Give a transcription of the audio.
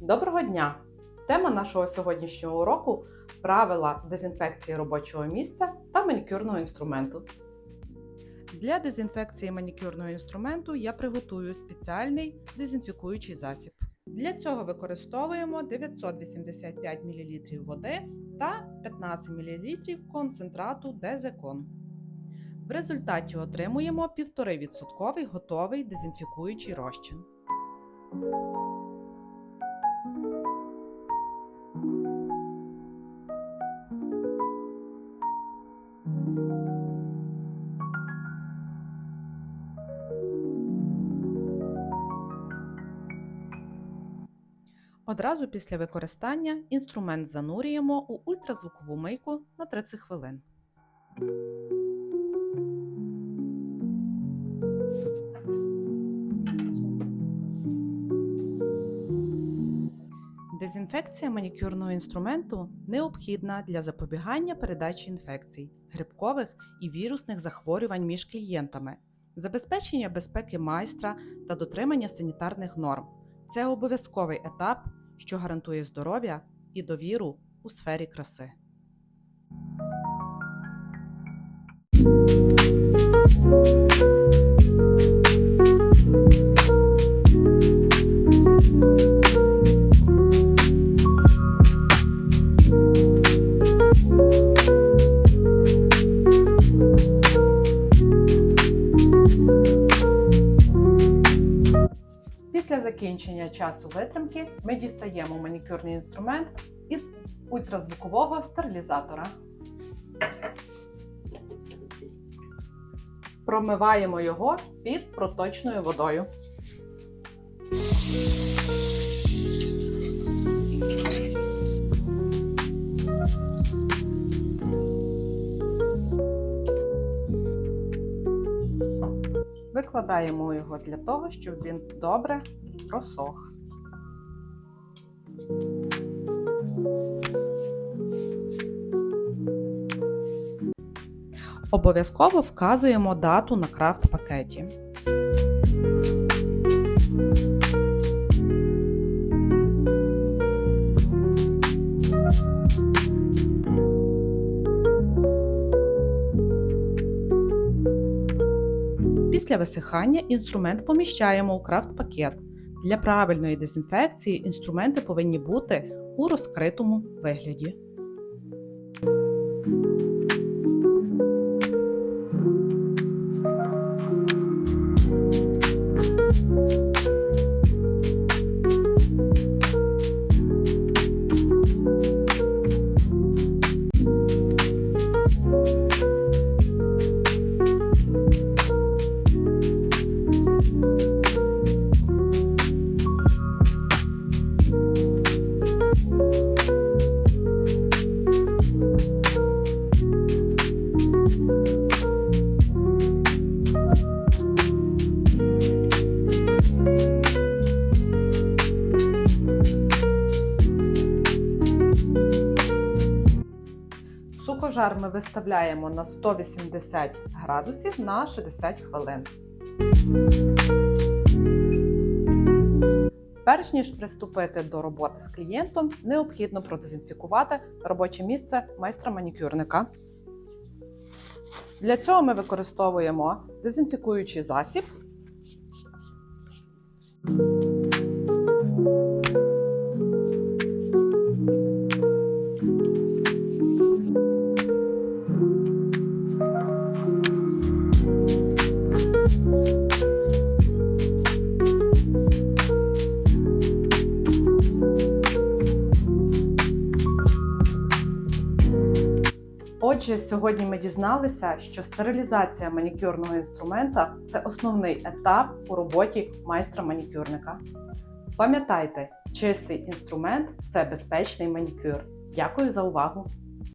Доброго дня! Тема нашого сьогоднішнього уроку правила дезінфекції робочого місця та манікюрного інструменту. Для дезінфекції манікюрного інструменту я приготую спеціальний дезінфікуючий засіб. Для цього використовуємо 985 мл води та 15 мл концентрату Дезекон. В результаті отримуємо 1,5% готовий дезінфікуючий розчин. Одразу після використання інструмент занурюємо у ультразвукову мийку на 30 хвилин. Дезінфекція манікюрного інструменту необхідна для запобігання передачі інфекцій, грибкових і вірусних захворювань між клієнтами, забезпечення безпеки майстра та дотримання санітарних норм. Це обов'язковий етап, що гарантує здоров'я і довіру у сфері краси. Після закінчення часу витримки ми дістаємо манікюрний інструмент із ультразвукового стерилізатора. Промиваємо його під проточною водою. Викладаємо його для того, щоб він добре просох. Обов'язково вказуємо дату на крафт пакеті. Після висихання інструмент поміщаємо у крафт-пакет. Для правильної дезінфекції інструменти повинні бути у розкритому вигляді. Сухожар ми виставляємо на 180 градусів на 60 хвилин. Перш ніж приступити до роботи з клієнтом, необхідно продезінфікувати робоче місце майстра манікюрника. Для цього ми використовуємо дезінфікуючий засіб. Отже, сьогодні ми дізналися, що стерилізація манікюрного інструмента це основний етап у роботі майстра манікюрника. Пам'ятайте, чистий інструмент це безпечний манікюр. Дякую за увагу!